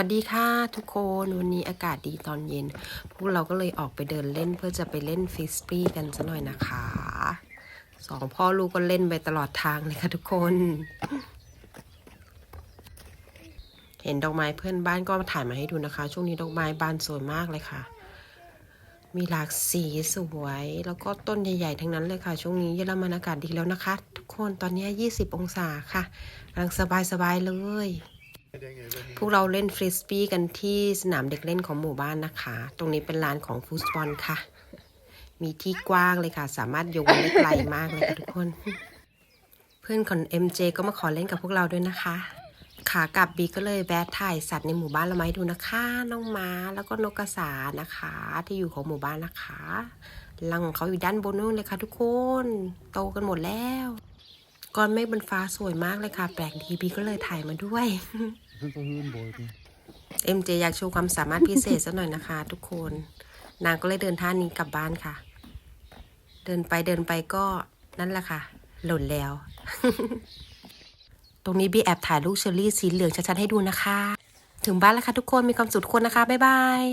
วัสดีค่ะทุกคนวันนี้อากาศดีตอนเย็น พวกเราก็เลยออกไปเดินเล่นเพื่อจะไปเล่นฟิสปี้กันซะหน่อยนะคะสองพ่อลูกก็เล่นไปตลอดทางเลยค่ะทุกคน เห็นดอกไม้เพื่อนบ้านก็ถ่ายมาให้ดูนะคะ ช่วงนี้ดอกไม้บานสวยมากเลยค่ะ มีหลากสีสวย แล้วก็ต้นใหญ่ๆทั้งนั้นเลยค่ะ ช่วงนี้เยอรมันอากาศดีแล้วนะคะ ทุกคนตอนนี้ 20 องศาค่ะกำลังสบายๆเลย พวกเราเล่นฟริสบี้กันที่สนามเด็กเล่นของหมู่บ้านนะคะ ตรงนี้เป็นลานของฟุตบอลค่ะ มีที่กว้างเลยค่ะ สามารถโยนได้ไกลมากเลยค่ะทุกคน เพื่อนของ MJ ก็มาขอเล่นกับพวกเราด้วยนะคะ ขากลับบีก็เลยแวะถ่ายสัตว์ในหมู่บ้านเรามาให้ดูนะคะ น้องม้าแล้วก็นกกระสานะคะ ที่อยู่ของหมู่บ้านนะคะรังของเขาอยู่ด้านบนนู่นเลยค่ะทุกคน โตกันหมดแล้วก้อนเมฆบนฟ้าสวยมากเลยค่ะ แปลกดีบีก็เลยถ่ายมาด้วย เอ็มเจอยากโชว์ความสามารถพิเศษสักหน่อยนะคะ ทุกคน นางก็เลยเดินท่านี้กลับบ้านค่ะ เดินไปเดินไปก็นั่นแหละค่ะ หล่นแล้ว ตรงนี้บีแอบถ่ายลูกเชอรี่สีเหลืองชัดๆให้ดูนะคะ ถึงบ้านแล้วค่ะทุกคนมีความสุขทุกคนนะคะ บ๊ายบาย